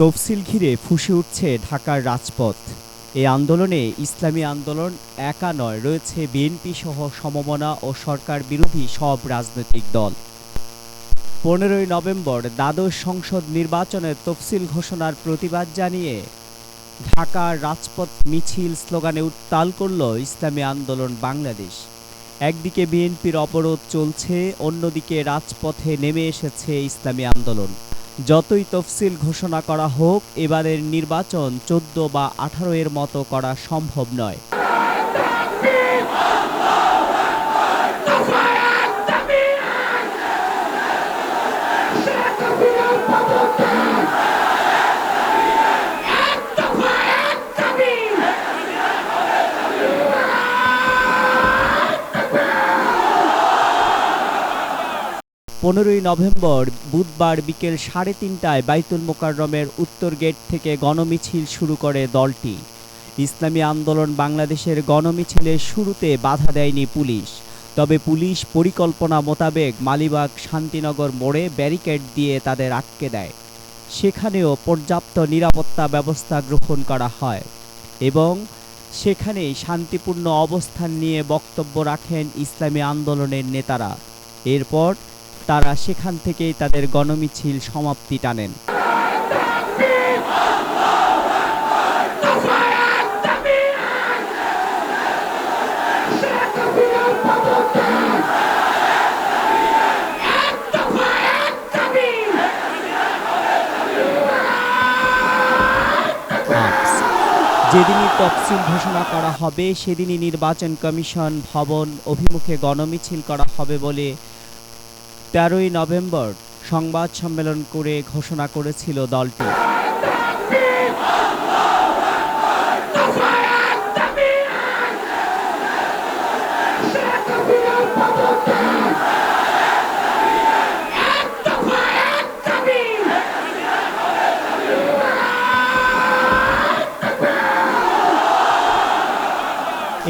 তফসিল ঘিরে ফুসে উঠছে ঢাকার রাজপথ। এই আন্দোলনে ইসলামী আন্দোলন একা নয়, রয়েছে বিএনপি সহ সমমনা ও সরকার বিরোধী সব রাজনৈতিক দল। পনেরোই নভেম্বর দ্বাদশ সংসদ নির্বাচনের তফসিল ঘোষণার প্রতিবাদ জানিয়ে ঢাকার রাজপথ মিছিল স্লোগানে উত্তাল করল ইসলামী আন্দোলন বাংলাদেশ। একদিকে বিএনপির অবরোধ চলছে, অন্যদিকে রাজপথে নেমে এসেছে ইসলামী আন্দোলন। যতই তফসিল ঘোষণা করা হোক, এবারের নির্বাচন চোদ্দ বা আঠারো এর মতো করা সম্ভব নয়। পনেরোই নভেম্বর বুধবার বিকেল সাড়ে তিনটায় বাইতুল মোকাররমের উত্তর গেট থেকে গণমিছিল শুরু করে দলটি। ইসলামী আন্দোলন বাংলাদেশের গণমিছিলের শুরুতে বাধা দেয়নি পুলিশ। তবে পুলিশ পরিকল্পনা মোতাবেক মালিবাগ শান্তিনগর মোড়ে ব্যারিকেড দিয়ে তাদের আটকে দেয়। সেখানেও পর্যাপ্ত নিরাপত্তা ব্যবস্থা গ্রহণ করা হয় এবং সেখানেই শান্তিপূর্ণ অবস্থান নিয়ে বক্তব্য রাখেন ইসলামী আন্দোলনের নেতারা। এরপর তারা সেখান থেকেই তাদের গণমিছিল সমাপ্তি টানেন। যেদিনই তফসিল ঘোষণা করা হবে, সেদিনই নির্বাচন কমিশন ভবন অভিমুখে গণমিছিল করা হবে বলে তেরোই নভেম্বর সংবাদ সম্মেলন করে ঘোষণা করেছিল দলটি।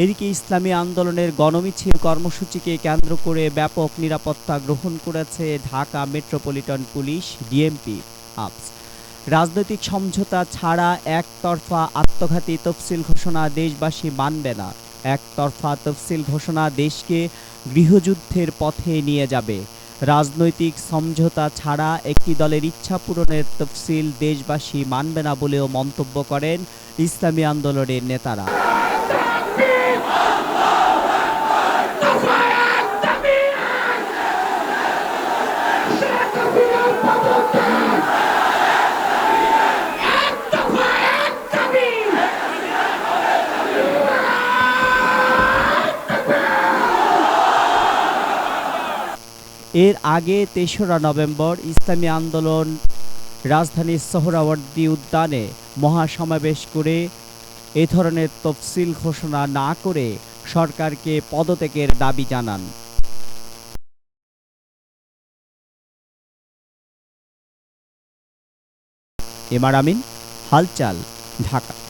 এদিকে ইসলামী আন্দোলনের গণমিছিল কর্মসূচিকে কেন্দ্র করে ব্যাপক নিরাপত্তা গ্রহণ করেছে ঢাকা মেট্রোপলিটন পুলিশ, ডিএমপি আপস রাজনৈতিক সমঝোতা ছাড়া একতরফা আত্মঘাতী তফসিল ঘোষণা দেশবাসী মানবে না। একতরফা তফসিল ঘোষণা দেশকে গৃহযুদ্ধের পথে নিয়ে যাবে। রাজনৈতিক সমঝোতা ছাড়া একটি দলের ইচ্ছা পূরণের তফসিল দেশবাসী মানবে না বলেও মন্তব্য করেন ইসলামী আন্দোলনের নেতারা। এর আগে তেসরা নভেম্বর ইসলামী আন্দোলন রাজধানীর সোহরাওয়ার্দী উদ্যানে মহাসমাবেশ করে এ ধরনের তফসিল ঘোষণা না করে সরকারকে পদত্যাগের দাবি জানান। এমার আমিন হালচাল, ঢাকা।